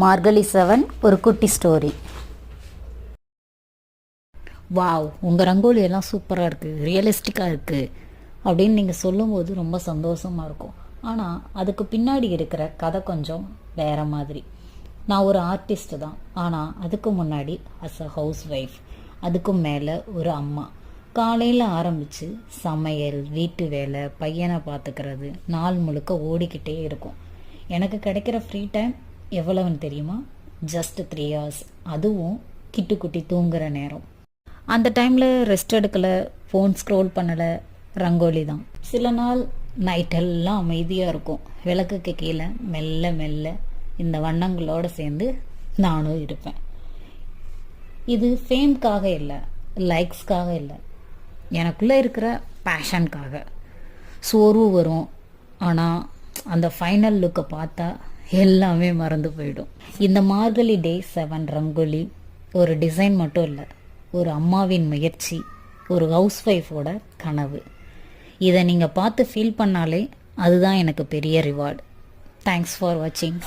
மார்கழி seven ஒரு குட்டி story wow உங்கள் ரங்கோலி எல்லாம் சூப்பராக இருக்குது ரியலிஸ்டிக்காக இருக்குது அப்படின்னு நீங்கள் சொல்லும்போது ரொம்ப சந்தோஷமாக இருக்கும். ஆனால் அதுக்கு பின்னாடி இருக்கிற கதை கொஞ்சம் வேற மாதிரி. நான் ஒரு ஆர்டிஸ்ட் தான் ஆனால் அதுக்கு முன்னாடி அஸ் அ ஹவுஸ் ஒய்ஃப் அதுக்கும் மேலே ஒரு அம்மா. காலையில் ஆரம்பித்து சமையல் வீட்டு வேலை பையனை பார்த்துக்கிறது நாள் முழுக்க ஓடிக்கிட்டே இருக்கும். எனக்கு கிடைக்கிற ஃப்ரீ டைம் எவ்வளவுன்னு தெரியுமா? ஜஸ்ட் த்ரீ ஹவர்ஸ் அதுவும் கிட்டுக்குட்டி தூங்குற நேரம். அந்த டைமில் ரெஸ்ட் எடுக்கலை ஃபோன் ஸ்க்ரோல் பண்ணலை ரங்கோலி தான். சில நாள் நைட்டெல்லாம் அமைதியாக இருக்கும். விளக்குக்கு கீழே மெல்ல மெல்ல இந்த வண்ணங்களோடு சேர்ந்து நானும் இருப்பேன். இது ஃபேம்க்காக இல்லை லைக்ஸ்க்காக இல்லை. எனக்குள்ளே இருக்கிற பேஷனுக்காக சோர்வு வரும். ஆனால் அந்த ஃபைனல் லுக்கை பார்த்தா எல்லாமே மறந்து போயிடும். இந்த மார்கழி டே செவன் ரங்கோலி ஒரு டிசைன் மட்டும் இல்லை ஒரு அம்மாவின் முயற்சி ஒரு ஹவுஸ் ஒய்ஃபோட கனவு. இதை நீங்கள் பார்த்து ஃபீல் பண்ணாலே அதுதான் எனக்கு பெரிய ரிவார்டு தேங்க்ஸ் ஃபார் வாட்சிங்